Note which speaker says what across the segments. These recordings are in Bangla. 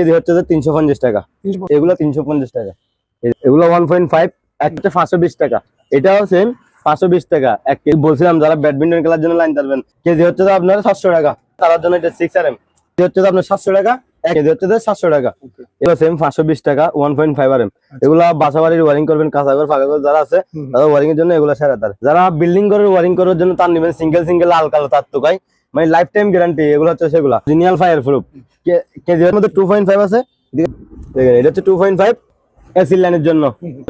Speaker 1: কেজি হচ্ছে যে তিনশো পঞ্চাশ টাকা। এগুলো তিনশো পঞ্চাশ টাকা। এগুলো ওয়ান পয়েন্ট ফাইভ একটা পাঁচশো বিশ টাকা। এটাও সেম পাঁচশো বিশ টাকা। এক কেজি বলছিলাম যারা ব্যাডমিন্টন খেলার জন্য লাইন ধরবেন কেজি হচ্ছে তো আপনার সাতশো টাকা। তার জন্য এটা সিক্স আর এম কেজি হচ্ছে আপনার সাতশো টাকা এক কেজি হচ্ছে সাতশো টাকা। এগুলো সেম পাঁচশো বিশ টাকা one point five R M এগুলো বাসা বাড়ির ওয়ারিং করবেন কাঁচাঘর ফাঁকাঘর যারা আছে তারা ওয়ারিং এর জন্য এগুলো সেরা তার। যারা বিল্ডিং করে ওয়ারিং করার জন্য তার নেবেন সিঙ্গেল সিঙ্গেল লাল কালো তার তো মানে লাইফ টাইম গ্যারান্টি এগুলো হচ্ছে সেগুলো। জিনিয়াল ফায়ার প্রুফ কেজির মধ্যে টু পয়েন্ট ফাইভ আছে। দেখেন, এটা হচ্ছে টু পয়েন্ট ফাইভ এসি লাইনের জন্য।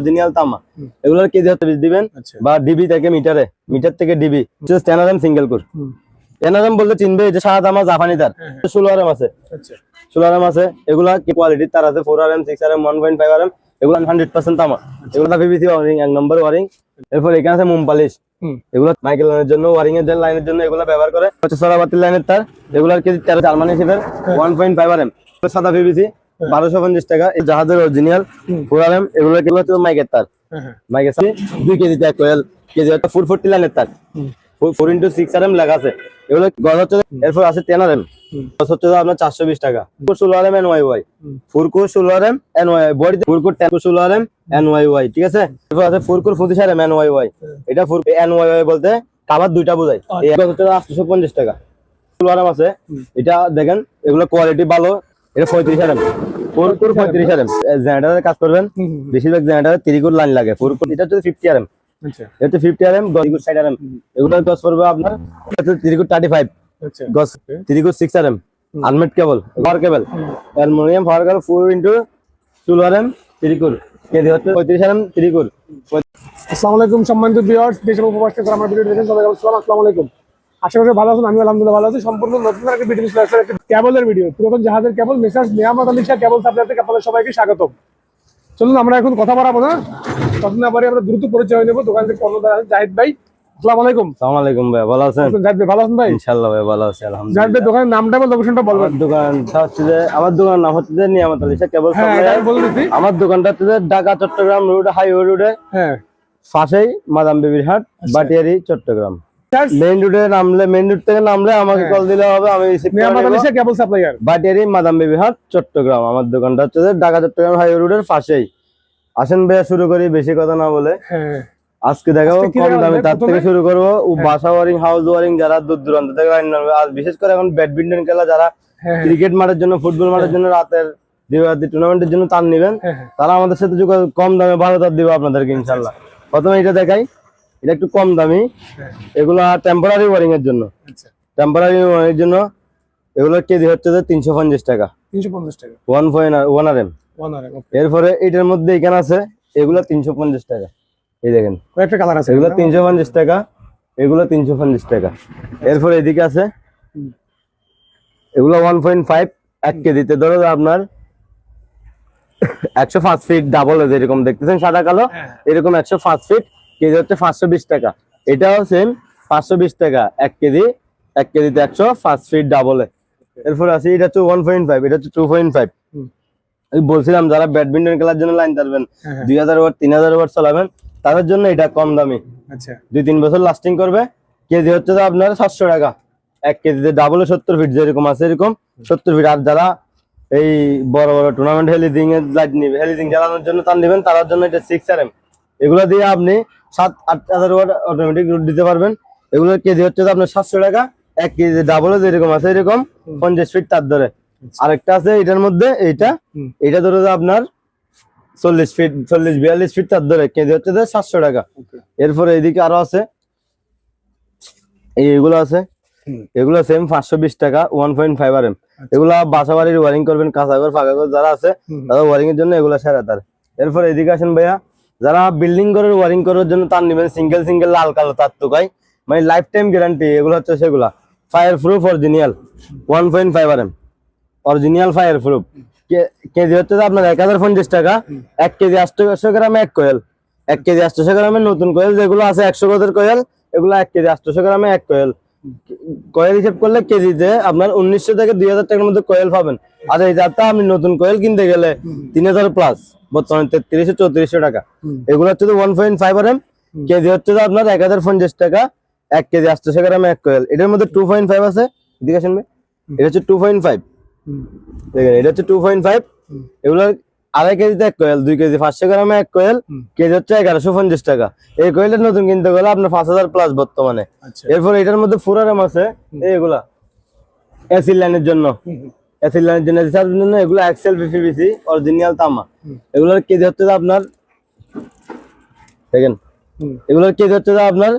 Speaker 1: জিনিয়াল তামা। এগুলোর কেজি হচ্ছে দিবেন।
Speaker 2: আচ্ছা।
Speaker 1: বা ডিবি থেকে মিটারে। মিটার থেকে ডিবি। স্ট্যানারাম সিঙ্গেল কোর স্ট্যানারাম বলতে চিনবে যে সাদা জাপানি তার। ষোলো আরাম আছে।
Speaker 2: আচ্ছা।
Speaker 1: ষোলো আরাম আছে। এগুলা কি কোয়ালিটির তার আছে four six one point five এগুলো হান্ড্রেড পার্সেন্ট তামা। এগুলো পিভিসি ওয়ারিং এক নম্বর ওয়ারিং এরপর এখানে আছে মোম পালিশ
Speaker 2: হুম।
Speaker 1: এগুলো মাইকেল লাইনের জন্য ওয়ারিং এর লাইনের জন্য এগুলো ব্যবহার করে। হচ্ছে সরাবাতি লাইনের তার। এগুলোর কেজি তেরো Germany শিপের one point five R M সাদা পিবিসি বারোশো পঞ্চাশ টাকা। এই জাহাজের অরিজিনাল ফোর আর এম এগুলো কেগুলো হচ্ছে মাইকের তার?
Speaker 2: হ্যাঁ হ্যাঁ।
Speaker 1: মাইকের দুই কেজি এক কোয়েল কেজি হচ্ছে ফোর ফোরটি লাইনের তার। Four into six R M লেখা আছে। এগুলো গজ হচ্ছে এরপর আছে টেন আর এম গজ হচ্ছে আপনার চারশো বিশ টাকা। ষোলো R M N Y Y four core ষোলো R M N Y body four core ten ষোলো R M N Y Y ঠিক আছে? এরপর আছে ফোর কোর পঁচিশ R M N Y Y এটা ফোর এন ওয়াই ওয়াই বলতে কাবার দুইটা বোঝায়। এই এক হচ্ছে আটশো পঞ্চাশ টাকা। ষোলো আর এম আছে। এটা দেখেন এগুলো কোয়ালিটি ভালো। এটা পঁয়ত্রিশ আর এম ফোর কোর পঁয়ত্রিশ আর এম জেনারেটারের কাজ করবেন। বেশিরভাগ জেনারেটারে তিরিগুর লাইন লাগে। ফোর কোর এটা হচ্ছে ফিফটি আর এম
Speaker 2: আচ্ছা
Speaker 1: এটা ফিফটি আর এম তিরিগুর সাইড আর এম এগুলো গজ পড়বে আপনার তিরিগুর থার্টি ফাইভ
Speaker 2: আচ্ছা।
Speaker 1: গজ তিরিগুর সিক্স আর M আনমেড cable cable aluminium power cable four into ষোলো আর এম তিরিকুর কেজি হচ্ছে পঁয়ত্রিশ আর এম তিরিকুর
Speaker 2: আসসালামু আলাইকুম সম্মানিত ভিউয়ার্স দেশ এবং প্রবাস থেকে আমার ভিডিও দেখেন সবাইকে আসসালাম আলাইকুম। আশা করি ভালো আছেন আমি আলহামদুলিল্লাহ ভালো আছি। সম্পূর্ণ নতুন একটা ভিডিও কেবলের ভিডিও পুরাতন জাহাজের কেবল মেসার্স নিয়ামত আলী শাহ কেবল সাপ্লাই আপনাদের সবাইকে স্বাগতম। চলুন আমরা এখন কথা বাড়াবো না? কথা না পারি আমরা দ্রুত পরিচয় হয়ে নেব। দোকান থেকে কর্ণধার আছেন জাহিদ ভাই। আসসালামু আলাইকুম।
Speaker 1: আলাইকুম ভাই ভালো আছেন?
Speaker 2: জাহিদ ভাই ভালো আছেন ভাই?
Speaker 1: ইনশাল্লাহ ভাই ভালো আছি
Speaker 2: জাহিদ ভাই দোকানের নামটা বল লোকেশনটা বলবেন
Speaker 1: আমার হচ্ছে যে আমার দোকানের নাম হচ্ছে যে নিয়ামত আলী শাহ কেবল
Speaker 2: হ্যাঁ
Speaker 1: আমার দোকানটা হচ্ছে যে ঢাকা চট্টগ্রাম রোড হাইওয়ে রোডে।
Speaker 2: হ্যাঁ।
Speaker 1: পাশেই মাদাম বেবির হাট বাটিয়ারি চট্টগ্রাম। মেইন রোডে নামলে মেইন রোড থেকে নামলে আমাকে কল দিলে হবে আমি
Speaker 2: কেবল সাপ্লাইয়ার
Speaker 1: বাটিয়ারি মাদাম বেবি হাট চট্টগ্রাম আমার দোকানটা হচ্ছে ঢাকা চট্টগ্রাম হাইওয়ে রোডের পাশেই। আসেন ভাইয়া শুরু করি বেশি কথা না বলে।
Speaker 2: হ্যাঁ।
Speaker 1: আজকে দেখাবো কম দামে তার থেকে শুরু করব। বাসা ওয়ারিং হাউস ওয়ারিং যারা দূর দূরান্ত থেকে আর বিশেষ করে এখন ব্যাডমিন্টন খেলা যারা
Speaker 2: হ্যাঁ
Speaker 1: ক্রিকেট মাঠের জন্য ফুটবল মাঠের জন্য রাতের দিবারাত্রি টুর্নামেন্টের জন্য তার নিবেন।
Speaker 2: হ্যাঁ হ্যাঁ।
Speaker 1: তারা আমাদের সাথে কম দামে ভালো তার দিবে আপনাদেরকে ইনশাল্লাহ প্রথমে এটা দেখাই। এটা একটু কম দামি। এগুলা টেম্পোরারি ওয়ারিং এর জন্য।
Speaker 2: আচ্ছা।
Speaker 1: টেম্পোরারি ওয়ারিং এর জন্য এগুলোর কেজি হচ্ছে যে তিনশো পঞ্চাশ টাকা।
Speaker 2: তিনশো পঞ্চাশ টাকা।
Speaker 1: One point one R M এরপরে এটার মধ্যে এখানে আছে এগুলো তিনশো পঞ্চাশ টাকা। এই দেখেন।
Speaker 2: কয়েকটা কালার আছে
Speaker 1: এগুলো তিনশো পঞ্চাশ টাকা এগুলো তিনশো পঞ্চাশ টাকা। এরপরে এদিকে আছে এগুলো ওয়ান পয়েন্ট ফাইভ এক কেজিতে। ধরো আপনার একশো পাঁচ ফিট ডাবল যেরকম দেখতেছেন সাদা কালো
Speaker 2: হ্যাঁ।
Speaker 1: এরকম একশো পাঁচ ফিট কেজি হচ্ছে পাঁচশো বিশ টাকা। এটাও সেম পাঁচশো বিশ টাকা এক কেজি এক কেজিতে একশো পাঁচ ফিট ডাবলে এরপরে আছে এটা হচ্ছে ওয়ান পয়েন্ট ফাইভ এটা হচ্ছে টু পয়েন্ট ফাইভ বলছিলাম যারা ব্যাডমিন্টন খেলার জন্য লাইন ধরবেন
Speaker 2: হ্যাঁ, হ্যাঁ।
Speaker 1: দুই হাজার ওয়াট তিন হাজার ওয়াট চালাবেন তাদের জন্য এটা কম দামি।
Speaker 2: আচ্ছা।
Speaker 1: দুই তিন বছর লাস্টিং করবে। কেজি হচ্ছে তো আপনার সাতশো টাকা। এক কেজিতে ডাবলে সত্তর ফিট যেরকম আছে এরকম সত্তর ফিট আর যারা এই বড় বড় টুর্নামেন্ট হেলিজিং এর লাইট নিবে হেলিজিং চালানোর জন্য তার নেবেন তার জন্য এটা সিক্স আর এম এগুলো দিয়ে আপনি সাত আট হাজার ওয়াট অটোমেটিক রুট দিতে পারবেন। এগুলোর কেজি হচ্ছে আপনার সাতশো টাকা এক কেজি ডাবলে যেরকম আছে এরকম পঞ্চাশ ফিট তার ধরে। আরেকটা আছে এটার মধ্যে এইটা এটা ধরে আপনার চল্লিশ ফিট চল্লিশ বিয়াল্লিশ ফিট তার ধরে কেজি হচ্ছে সাতশো টাকা। এরপরে এইদিকে আরও আছে এই এগুলো আছে এগুলো সেম পাঁচশো বিশ টাকা one point five R M এগুলা বাসা বাড়ির ওয়ারিং করবেন কাঁচাঘর ফাঁকাঘর যারা আছে। তারা ওয়ারিং এর জন্য এগুলো সেরা তার। এরপর এদিকে আসেন ভাইয়া যারা বিল্ডিং ঘরের ওয়ারিং করার জন্য তার নেবেন সিঙ্গেল সিঙ্গেল লাল, কালো তার তো মানে লাইফ টাইম গ্যারান্টি এগুলো হচ্ছে সেগুলা। Fireproof original one point five R M original fireproof KG হচ্ছে আপনার এক হাজার পঞ্চাশ টাকা, এক কেজি আটশো গ্রামে এক কোয়েল এক কেজি আটশো গ্রামের নতুন কোয়েল যেগুলো আছে একশো গজের কোয়েল এগুলো এক কেজি আটশো গ্রামে এক কোয়েল কয়েল হিসেব করলে কেজিতে আপনার উনিশশো থেকে দুই হাজার টাকার মধ্যে কয়েল পাবেন। আর এই যাত্রা আপনি নতুন কয়েল কিনতে গেলে তিন হাজার প্লাস বর্তমানে তেত্রিশশো চৌত্রিশশো টাকা। এগুলো হচ্ছে one point five R M KG হচ্ছে আপনার এক হাজার পঞ্চাশ টাকা এক কেজি আটশো গ্রামে এক কয়েল এটার মধ্যে টু পয়েন্ট ফাইভ আছে। এদিকে এটা হচ্ছে টু পয়েন্ট ফাইভ দেখেন এটা হচ্ছে টু পয়েন্ট ফাইভ। এগুলোর আড়াই কেজিতে এক কোয়েল দুই কেজি পাঁচশো গ্রামে এক কোয়েল কেজি হচ্ছে এগারোশো পঞ্চাশ টাকা। এই কোয়েলটা নতুন কিনতে গেলে আপনার পাঁচ হাজার প্লাস বর্তমানে।
Speaker 2: আচ্ছা।
Speaker 1: এরপর এটার মধ্যে ফুরারাম আছে। এইগুলা অ্যাসিড লাইনের জন্য। লাইনের জন্য রিসার্চ জন্য এগুলো এক্সেল পিপিসি অরিজিনাল তামা। এগুলোর কেজি হচ্ছে আপনার দেখেন এগুলোর কেজি হচ্ছে আপনার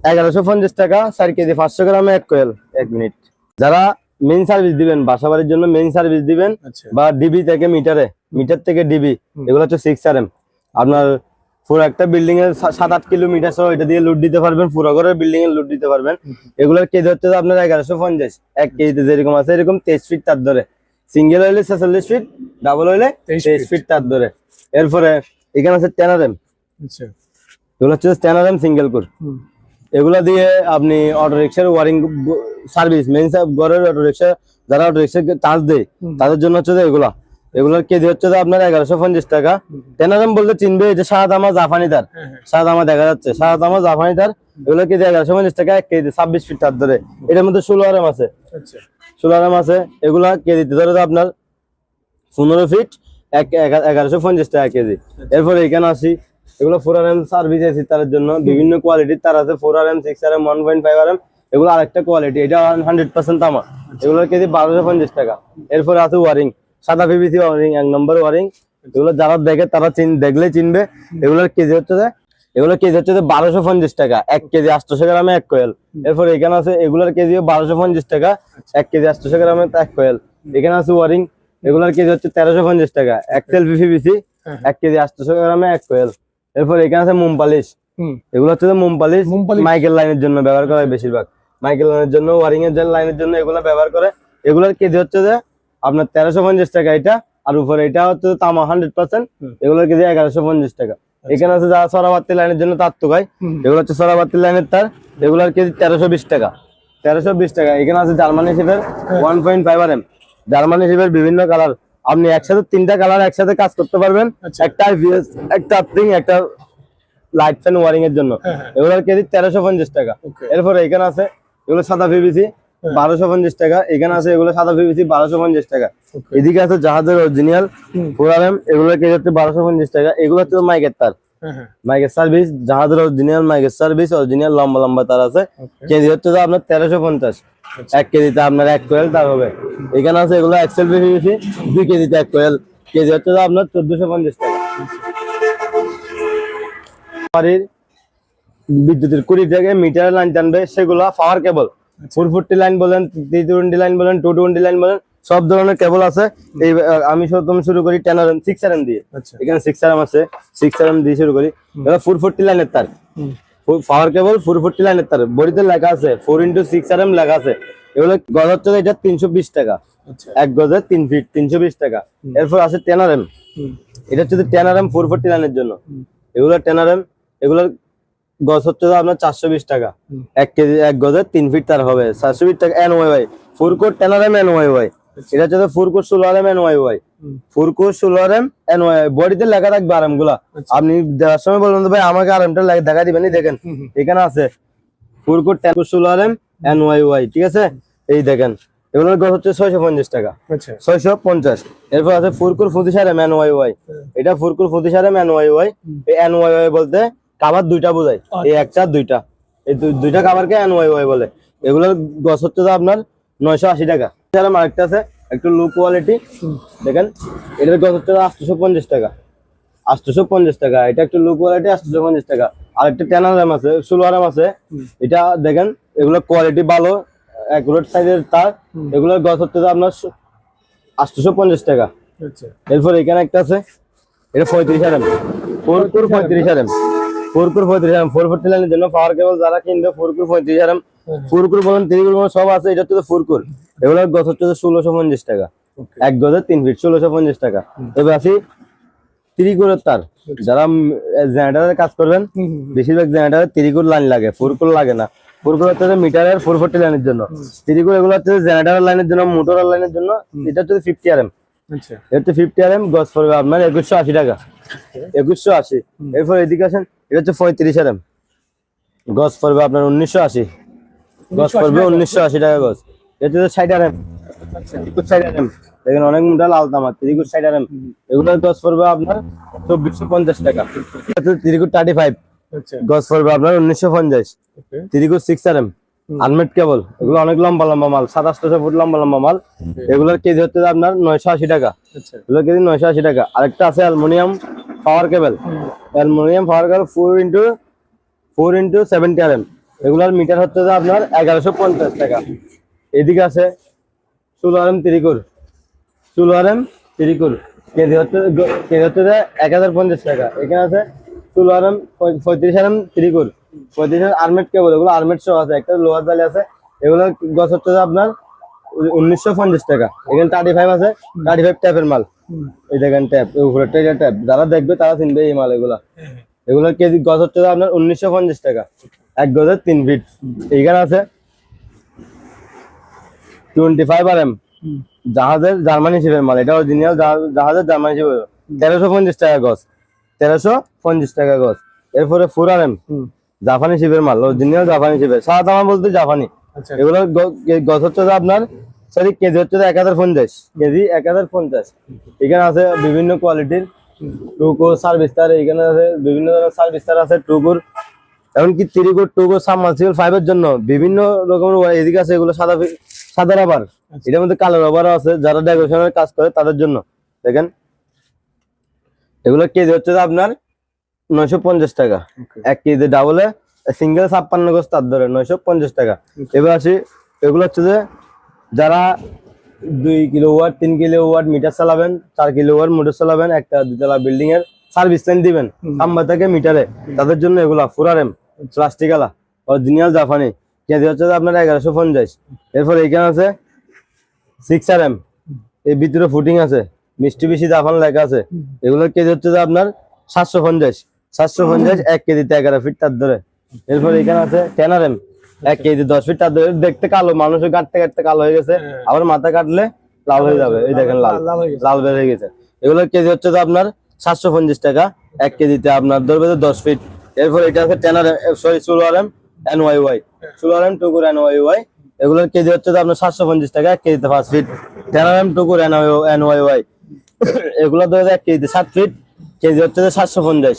Speaker 1: এগারোশো পঞ্চাশ টাকা চার কেজি পাঁচশো গ্রামে এক কোয়েল এক মিনিট যারা মেইন সার্ভিস দিবেন বাসা বাড়ির জন্য মেইন সার্ভিস দিবেন
Speaker 2: আচ্ছা।
Speaker 1: বা ডিবি থেকে মিটারে মিটার থেকে ডিবি এগুলো হচ্ছে সিক্স আর এম আপনার পুরো একটা বিল্ডিং এর সাত আট কিলোমিটার সহ এটা দিয়ে লুট দিতে পারবেন পুরো ঘরের বিল্ডিং এর লুট দিতে পারবেন। এগুলোর কেজি হচ্ছে আপনার এগারোশো পঞ্চাশ। এক কেজিতে যেরকম আছে এরকম তেইশ ফিট তার ধরে। সিঙ্গেল হইলে ছেচল্লিশ ফিট ডাবল হইলে তেইশ ফিট তার ধরে। এরপরে এখানে আছে টেনার এম
Speaker 2: আচ্ছা।
Speaker 1: এগুলো হচ্ছে টেনার এম সিঙ্গেল কোর এগুলা দিয়ে আপনি অটো রিক্সার ওয়ারিং সার্ভিস মেইন ঘরের অটো রিক্সা যারা অটো রিক্সা চার্জ দেয় তাদের জন্য হচ্ছে এগুলা। এগুলোর কেজি হচ্ছে আপনার এগারোশো পঞ্চাশ টাকা। তেনারাম বলতে চিনবে যে সাদামা জাপানি তার সাদামা দেখা যাচ্ছে। সাদামা জাপানি তার এগুলোর কেজি এগারোশো পঞ্চাশ টাকা এক কেজি ছাব্বিশ ফিট তার ধরে। এটার মধ্যে ষোলো আরাম আছে।
Speaker 2: আচ্ছা।
Speaker 1: ষোলো আরাম আছে। এগুলা কেজিতে ধরে তো আপনার পনেরো ফিট এক এগারোশো পঞ্চাশ টাকা কেজি। এরপরে এখানে আসি। এগুলো four R M service AC তার জন্য। বিভিন্ন কোয়ালিটির তার আছে। Four R M six R M one point five R M এগুলো আরেকটা কোয়ালিটি এটা হান্ড্রেড পার্সেন্ট তামা। এগুলোর কেজি বারোশো পঞ্চাশ টাকা। এরপরে আছে ওয়ারিং। সাদা পিভিসি ওয়ারিং এক নম্বর ওয়ারিং এগুলো যারা দেখে তারা চিন দেখলে চিনবে। এগুলোর কেজি হচ্ছে যে এগুলো কেজি হচ্ছে যে বারোশো পঞ্চাশ টাকা এক কেজি আটশোশো গ্রামে এক কোয়েল এরপর এখানে আছে এগুলোর কেজি বারোশো পঞ্চাশ টাকা এক কেজি আটশোশো গ্রামে এক কোয়েল এখানে আছে ওয়ারিং এগুলোর কেজি হচ্ছে তেরোশো পঞ্চাশ টাকা এক্সেল পিভিসি
Speaker 2: হ্যাঁ।
Speaker 1: এক কেজি আটশোশো গ্রামে এক কোয়েল এরপর এখানে আছে মোম পালিশ। এগুলো হচ্ছে যে মোম পালিশ মাইকেল লাইনের জন্য ব্যবহার করা হয় বেশিরভাগ। মাইকেল লাইনের জন্য ওয়ারিং এর জন্য লাইনের জন্য এগুলো ব্যবহার করে। এগুলোর কেজি হচ্ছে যে আপনার তেরোশো পঞ্চাশ টাকা এটা আর উপরে এটা হচ্ছে তামা হান্ড্রেড পার্সেন্ট। এগুলোর কেজি এগারোশো পঞ্চাশ টাকা এখানে আছে যারা সরাবার্তি লাইনের জন্য তার তো
Speaker 2: হুম।
Speaker 1: এগুলো হচ্ছে সরাবার্তি লাইনের তার এগুলোর কেজি তেরোশো বিশ টাকা তেরোশো বিশ টাকা এখানে আছে Germany শিপের one point five R M Germany শিপের বিভিন্ন কালার আপনি একসাথে তিনটা কালার একসাথে কাজ করতে পারবেন
Speaker 2: আচ্ছা।
Speaker 1: একটা আইপিএস একটা আপ্রিং একটা লাইট ফ্যান ওয়ারিং এর জন্য
Speaker 2: হ্যাঁ, হ্যাঁ।
Speaker 1: এগুলোর কেজি তেরোশো পঞ্চাশ টাকা এরপরে এখানে আছে এগুলো সাদা
Speaker 2: হ্যাঁ।
Speaker 1: বারোশো পঞ্চাশ টাকা। এখানে আছে এগুলো সাদা পিভিসি বারোশো পঞ্চাশ টাকা। এদিকে আছে জাহাজের অরিজিনাল। ফোরাম এগুলোর কেজি হচ্ছে বারোশো পঞ্চাশ টাকা। এগুলো হচ্ছে মাইকের তার।
Speaker 2: হ্যাঁ হ্যাঁ।
Speaker 1: মাইকের সার্ভিস জাহাজের অরিজিনাল মাইকের সার্ভিস অরিজিনাল লম্বা লম্বা তার আছে। কেজি হচ্ছে আপনার তেরোশো পঞ্চাশ। এক কেজিতে আপনার এক কোয়েল তার হবে। এখানে আছে এগুলো এক্সেল পিভিসি দুই কেজিতে এক কোয়েল কেজি হচ্ছে আপনার চোদ্দশো পঞ্চাশ টাকা। বাড়ির বিদ্যুতের কুড়ি থেকে মিটার লাইন টানবে সেগুলো power cable four forty line বলেন থ্রি টোয়েন্টি লাইন বলেন টু টোয়েন্টি লাইন বলেন সব ধরনের কেবল আছে। এই আমি প্রথম শুরু করি ten R M six R M দিয়ে।
Speaker 2: আচ্ছা।
Speaker 1: এখানে সিক্স আর এম আছে সিক্স আর এম দিয়ে শুরু করি। ফোর ফোরটি লাইনের তার। পাওয়ার কেবল ফোর ফোরটি লাইনের তার। বডিতে লেখা আছে four into six R M লেখা আছে। এগুলো গজ হচ্ছে এটা তিনশো বিশ টাকা।
Speaker 2: আচ্ছা।
Speaker 1: এক গজে তিন ফিট তিনশো বিশ টাকা। এরপর আছে টেন আর এম এটা হচ্ছে ten R M four forty লাইনের জন্য। এগুলো টেন আর এম এগুলোর গজ হচ্ছে আপনার চারশো বিশ টাকা। এক কেজি এক গজের তিন ফিট তার হবে। চারশো বিশ টাকা N Y Y four core ten R M N Y Y এটা হচ্ছে ফোর কোট ষোলো R M N Y Y. Four core ষোলো আর এম এন ওয়াই বডিতে লেখা থাকবে আরামগুলা
Speaker 2: আচ্ছা।
Speaker 1: আপনি দেওয়ার সময় বলবেন ভাই আমাকে আরামটা দেখা দিবেন দেখেন। এখানে আছে ফোর কোট টেন ষোলো R M N Y Y ঠিক আছে? এই দেখেন। এগুলোর গজ হচ্ছে ছয়শো পঞ্চাশ টাকা।
Speaker 2: আচ্ছা।
Speaker 1: ছয়শো পঞ্চাশ। এরপর আছে ফুরকুর ফুতি সারে ম্যান ওয়াই ওয়াই। এটা ফুরকুর ফুতি সারে man Y Y N Y Y বলতে কাবার দুইটা বোঝায় এই একটা দুইটা। এই দুইটা কাবারকে এন ওয়াই ওয়াই বলে। এগুলোর গছ হচ্ছে তো আপনার নয়শো আশি টাকা। এছাড়া আরেকটা আছে একটু লো কোয়ালিটি দেখেন এটার গছ হচ্ছে আটশোশো পঞ্চাশ টাকা। আটশোশো পঞ্চাশ টাকা। এটা একটু লো কোয়ালিটি আটশোশো পঞ্চাশ টাকা। আর একটা টেনার র্যাম আছে ষোলো র্যাম আছে। এটা দেখেন এগুলো কোয়ালিটি ভালো অ্যাকুরেট সাইজের তার। এগুলোর গছ হচ্ছে আপনার আটশোশো পঞ্চাশ টাকা।
Speaker 2: আচ্ছা।
Speaker 1: এরপর এখানে একটা আছে এটা পঁয়ত্রিশ আর এম পঁয়ত্রিশ আর এম ফোর কুর পঁয়ত্রিশ আর এম ফোর লাইনের জন্য পাওয়ার কেবল যারা কিনবে ফোর কুর পঁয়ত্রিশ আর এম ফোর কুর বলেন তিন কুর সব আছে এটা হচ্ছে ফোর কুর এগুলোর গছ হচ্ছে ষোলোশো পঞ্চাশ টাকা। এক গজে তিন ফিট ষোলোশো পঞ্চাশ টাকা। এবার আসি ত্রিকুরের তার। যারা জেনারেটারের কাজ করবেন বেশিরভাগ জেনারেটারে ত্রিকুর লাইন লাগে ফোরকুর লাগে না। ফোরকুর হচ্ছে মিটারের ফোর ফোরটি লাইনের জন্য। ত্রিকুর এগুলো হচ্ছে জেনারেটার লাইনের জন্য মোটর লাইনের জন্য এটা হচ্ছে ফিফটি আর এম
Speaker 2: আচ্ছা।
Speaker 1: এটা হচ্ছে ফিফটি আর এম গজ পড়বে আপনার একুশশো আশি টাকা। একুশশো আশি। এরপর এদিকে আসেন এটা হচ্ছে পঁয়ত্রিশ আর এম গজ পড়বে আপনার উনিশশো আশি। গছ পড়বে উনিশশো আশি টাকা গছ। এটা হচ্ছে ষাট আর এম। সাইড আরএম দেখেন অনেক মোটা লাল তামা ত্রিকুট সাইড আরএম এগুলো গছ পড়বে আপনার চব্বিশশো পঞ্চাশ টাকা। ত্রিকুট থার্টি ফাইভ
Speaker 2: আচ্ছা।
Speaker 1: গছ পড়বে আপনার উনিশশো পঞ্চাশ। Trikut six RM unmade cable এগুলো অনেক লম্বা লম্বা মাল সাতাশশো ফুট লম্বা লম্বা মাল। এগুলোর কেজি হচ্ছে আপনার নয়শো আশি টাকা।
Speaker 2: আচ্ছা।
Speaker 1: এগুলো কেজি নয়শো আশি টাকা। আরেকটা আছে aluminium power cable. Aluminium power cable four into four into seventy R M এগুলোর মিটার হচ্ছে যে আপনার এগারোশো পঞ্চাশ টাকা। এদিকে আছে ষোলো আর এম তিরিকুর ষোলো আর এম তিরিকুর কেজি হচ্ছে কেজি হচ্ছে যে এক হাজার পঞ্চাশ টাকা। এখানে আছে ষোলো আর এম পঁয়ত্রিশ আর এম তিরিকুর পঁয়ত্রিশ আর্মেট কেবল এগুলো আর্মেড সহ আছে একটা লোহার জালি আছে এগুলো গছ হচ্ছে আপনার উনিশশো পঞ্চাশ টাকা। এখানে থার্টি ফাইভ আছে থার্টি ফাইভ ট্যাপের মাল। এই দেখেন ট্যাপ এটা ট্যাপ যারা দেখবে তারা চিনবে এই মাল এগুলা। এগুলোর কেজি গছ হচ্ছে আপনার উনিশশো পঞ্চাশ টাকা। এক গজের তিন ফিট এইখানে আছে টোয়েন্টি ফাইভ আর এম জাহাজের জার্মানি শিপের মাল এটা অরিজিনাল জাহাজের জার্মানি শিপের তেরোশো পঞ্চাশ টাকা গছ। তেরোশো পঞ্চাশ টাকা গছ। এরপরে ফোর আর এম জাপানি শিপের মাল অরিজিনাল জাপানি শিপের। সাদা দামা বলতে জাপানি।
Speaker 2: আচ্ছা।
Speaker 1: এগুলো গছ হচ্ছে আপনার সরি কেজি হচ্ছে যে এক হাজার পঞ্চাশ। কেজি এক হাজার পঞ্চাশ। এখানে আছে বিভিন্ন কোয়ালিটির টুকো সার্ভিস্টার এখানে আছে বিভিন্ন ধরনের সার্ভিস্টার আছে টুকুর। এমনকি তিরিকোর টুকো সাবমার্সিবল ফাইভের জন্য বিভিন্ন রকমের এদিকে আছে এগুলো সাদা সাদা রাবার এটার মধ্যে কালো রাবারও আছে যারা ডেকোরেশনের কাজ করে তাদের জন্য। দেখেন এগুলো কেজি হচ্ছে যে আপনার নয়শো পঞ্চাশ টাকা। এক কেজি ডাবলে সিঙ্গেল ছাপ্পান্ন গোস তার ধরে নয়শো পঞ্চাশ টাকা। এবার আসি এগুলো হচ্ছে যে যারা দুই কিলো ওয়াট তিন কিলো ওয়াট মিটার চালাবেন চার কিলো ওয়াট মোটর চালাবেন একটা দুতলা বিল্ডিং এর সার্ভিস লাইন দিবেন খাম্বা থেকে মিটারে। তাদের জন্য এগুলা ফুরারেম প্লাস্টিক আলা অরিজিনাল জাপানি। কেজি হচ্ছে যে আপনার এগারোশো পঞ্চাশ। এরপর এইখানে আছে সিক্স আর এম এই ভিতরে ফুটিং আছে মিষ্টি বেশি জাপান লেখা আছে। এগুলোর কেজি হচ্ছে যে আপনার সাতশো পঞ্চাশ। সাতশো পঞ্চাশ এক কেজিতে এগারো ফিট তার ধরে। এরপর এখানে আছে টেন আর এম এক কেজি দশ ফিট তার ধরে। দেখতে কালো মানুষের কাটতে কাটতে কালো হয়ে গেছে। আবার মাথা কাটলে লাল হয়ে যাবে। এই দেখেন লাল।
Speaker 2: লাল হয়ে গেছে।
Speaker 1: বের হয়ে গেছে। এগুলোর কেজি হচ্ছে যে আপনার সাতশো পঞ্চাশ টাকা। এক কেজিতে আপনার ধরবে যে দশ ফিট এরপর এটা আছে টেনার সরি ষোলো R M N Y Y ষোলো আর এম টুকুর এন ওয়াই ওয়াই এগুলোর কেজি হচ্ছে যে আপনার সাতশো পঞ্চাশ টাকা এক কেজিতে পাঁচ ফিট টেনার এম টুকুর এন ওয়াই ওয়াই এগুলো ধরে এক কেজিতে সাত ফিট কেজি হচ্ছে সাতশো পঞ্চাশ।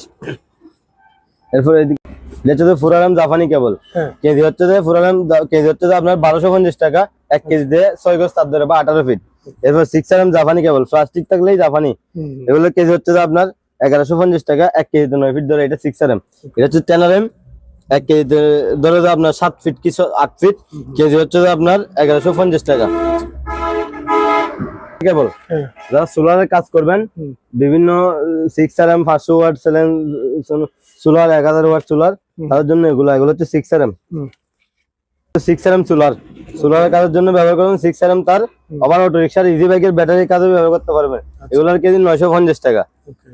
Speaker 1: এরপর এদিকে এটা হচ্ছে যে ফুরারাম জাপানি কেবল।
Speaker 2: হ্যাঁ।
Speaker 1: কেজি হচ্ছে যে ফুরারাম কেজি হচ্ছে যে আপনার বারোশো পঞ্চাশ টাকা এক কেজিতে ছয় গজ তার ধরে বা আঠারো ফিট এরপর সিক্স আর জাপানি কেবল প্লাস্টিক থাকলেই জাপানি। এগুলো কেজি হচ্ছে যে আপনার এগারোশো পঞ্চাশ টাকা এক কেজিতে নয় ফিট ধরে এটা সিক্স আর এম এটা হচ্ছে টেন আর এম এক কেজিতে ধরে যে আপনার সাত ফিট কি আট ফিট কেজি হচ্ছে যে আপনার এগারোশো পঞ্চাশ টাকা। কেবল
Speaker 2: হ্যাঁ।
Speaker 1: যারা সোলারের কাজ করবেন বিভিন্ন সিক্স আর এম পাঁচশো ওয়াট সেলেন সোলার এক হাজার ওয়াট সোলার তাদের জন্য এগুলো এগুলো হচ্ছে six R M six R M solar সোলারের কাজের জন্য ব্যবহার করবেন সিক্স আর এম তার আবার অটো রিক্সার ইজি বাইকের ব্যাটারির কাজে ব্যবহার করতে পারবেন। এগুলোর কেজি নয়শো পঞ্চাশ টাকা।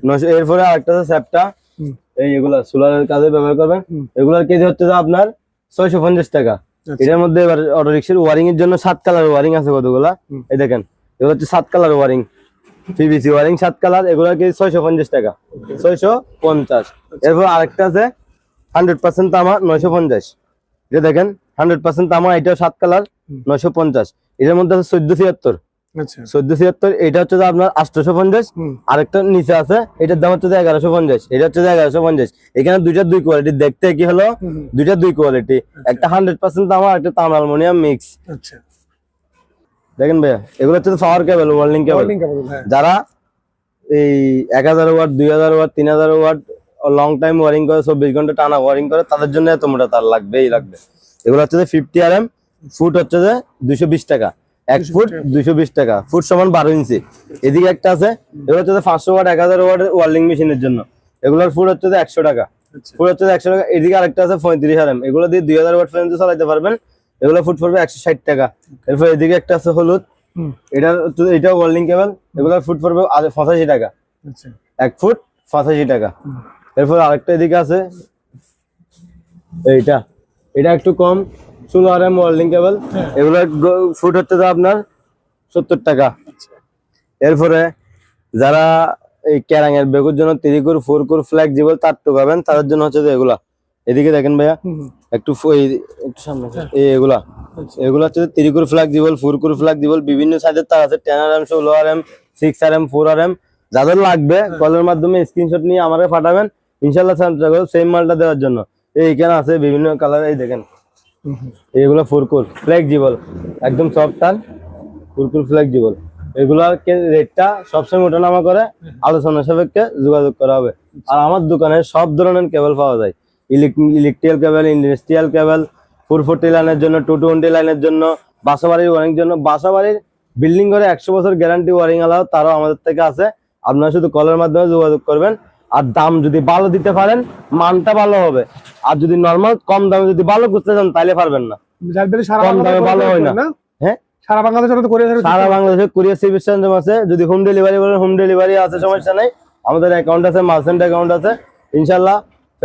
Speaker 1: নয়শো এরপরে আরেকটা স্যাপটা এই এগুলা সোলারের কাজে ব্যবহার করবেন। এগুলোর কেজি হচ্ছে আপনার ছয়শো পঞ্চাশ টাকা।
Speaker 2: আচ্ছা।
Speaker 1: এটার মধ্যে এবার অটো রিক্সার ওয়ারিং এর জন্য সাত কালার ওয়ারিং আছে কতগুলা। এই দেখেন। এগুলো হচ্ছে সাত কালার ওয়ারিং পিভিসি ওয়ারিং সাত কালার এগুলো কেজি ছয়শো পঞ্চাশ টাকা? ছয়শো পঞ্চাশ। এরপর আরেকটা আছে হান্ড্রেড পার্সেন্ট তামা নয়শো পঞ্চাশ। এটা দেখেন হান্ড্রেড পার্সেন্ট তামা এটাও সাত কালার নয়শো পঞ্চাশ। এটার মধ্যে আছে চোদ্দ ছিয়াত্তর।
Speaker 2: আচ্ছা।
Speaker 1: চোদ্দ ছিয়াত্তর এটা হচ্ছে আপনার আটশোশো পঞ্চাশ। আরেকটা নিচে আছে এটার দাম হচ্ছে এগারোশো পঞ্চাশ। এটা হচ্ছে এগারোশো পঞ্চাশ। এখানে দুইটা দুই কোয়ালিটি দেখতে কি হলো? দুইটা দুই কোয়ালিটি একটা হান্ড্রেড পার্সেন্ট তামা একটা তাম অ্যালুমিনিয়াম মিক্স
Speaker 2: আচ্ছা।
Speaker 1: দেখেন ভাইয়া এগুলো হচ্ছে পাওয়ার কেবল ওয়ার্ল্ডিং কেবল যারা এই এক হাজার ওয়াট দুই হাজার ওয়াট তিন হাজার ওয়াট লং টাইম ওয়ারিং করে চব্বিশ ঘণ্টা টানা ওয়ারিং করে তাদের জন্য এত মোটা তার লাগবেই লাগবে। এগুলো হচ্ছে যে ফিফটি আর এম ফুট হচ্ছে যে দুইশো বিশ টাকা। এক ফুট। দুইশো বিশ টাকা ফুট সমান বারো ইঞ্চি। এদিকে একটা আছে এগুলো হচ্ছে পাঁচশো ওয়াট এক হাজার ওয়াট ওয়ার্ল্ডিং মেশিনের জন্য। এগুলোর ফুট হচ্ছে যে একশো টাকা।
Speaker 2: আচ্ছা।
Speaker 1: ফুট হচ্ছে যে একশো টাকা এদিকে আরেকটা আছে পঁয়ত্রিশ আর এম এগুলো দিয়ে দুই হাজার ওয়াট পর্যন্ত চালাতে পারবেন। এগুলো ফুট পড়বে একশো ষাট টাকা। এরপর এদিকে একটা আছে হলুদ। এটা এটা ওয়ার্ল্ডিং কেবল এগুলোর ফুট পড়বে পঁচাশি টাকা।
Speaker 2: আচ্ছা।
Speaker 1: এক ফুট পঁচাশি টাকা। এরপর আরেকটা এদিকে আছে। এইটা। এটা একটু কম। ষোলো আর এম ওয়ার্ল্ডিং কেবল। এগুলো ফুট হচ্ছে তো আপনার সত্তর টাকা।
Speaker 2: আচ্ছা।
Speaker 1: এরপরে যারা এই ক্যারাঙের বেগুর জন্য তিরিকুর ফোরকুর ফ্লেক্সিবল তার টুকাবেন তাদের জন্য হচ্ছে যে এগুলা। এদিকে দেখেন ভাইয়া। একটু সামনে এই এগুলা। এগুলো হচ্ছে তিরিকুর ফ্লেক্সিবল ফোরকুর ফ্লেক্সিবল বিভিন্ন সাইজের তার আছে টেন আর এম ষোলো R M six R M four R M যাদের লাগবে কলের মাধ্যমে স্ক্রিনশট নিয়ে আমাকে পাঠাবেন ইনশাল্লাহ সেম মালটা দেওয়ার জন্য। এইখানে আছে বিভিন্ন কালার এই দেখেন। এগুলো ফোরকুর ফ্লেক্সিবল একদম সফট টান ফুরকুর ফ্লেক্সিবল এগুলার রেটটা সবসময় ওঠানামা করে আলোচনা সাপেক্ষে যোগাযোগ করা হবে। আর আমার দোকানে সব ধরনের কেবল পাওয়া যায়। Electrical cable industrial cable four forty লাইনের জন্য টু টোয়েন্টি লাইনের জন্য বাসাবাড়ির ওয়ারিং জন্য। বাসাবাড়ির বিল্ডিং করে একশো বছর গ্যারান্টি ওয়ারিং আলাও তারাও আমাদের থেকে আছে। আপনারা শুধু কলের মাধ্যমে যোগাযোগ করবেন। আর দাম যদি ভালো দিতে পারেন মানটা ভালো হবে। আর যদি নর্মাল কম দামে যদি ভালো করতে চান তাহলে পারবেন না। কম দামে ভালো হয় না। হ্যাঁ?
Speaker 2: সারা বাংলাদেশে
Speaker 1: সারা বাংলাদেশে কুরিয়ার সার্ভিস আছে। যদি হোম ডেলিভারি বলেন হোম ডেলিভারি আছে সমস্যা নেই। আমাদের অ্যাকাউন্ট আছে মার্চেন্ট অ্যাকাউন্ট আছে। ইনশাল্লাহ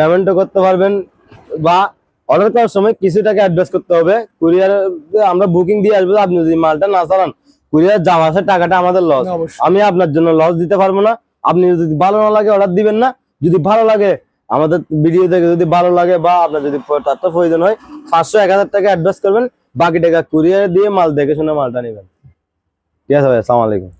Speaker 1: পেমেন্টও করতে পারবেন বা অর্ডার করার সময় কিছু টাকা অ্যাডভান্স করতে হবে। কুরিয়ার আমরা বুকিং দিয়ে আসব আপনি যদি মালটা না চালান কুরিয়ার যাওয়া আসার টাকাটা আমাদের লস আমি আপনার জন্য লস দিতে পারব না। আপনি যদি ভালো না লাগে অর্ডার দিবেন না। যদি ভালো লাগে আমাদের ভিডিও দেখে যদি ভালো লাগে বা আপনার যদি তারটা প্রয়োজন হয় পাঁচশো এক হাজার টাকা অ্যাডভান্স করবেন। বাকি টাকা কুরিয়ার দিয়ে মাল দেখে শুনে মালটা নেবেন। ঠিক আছে ভাই আসসালামু আলাইকুম।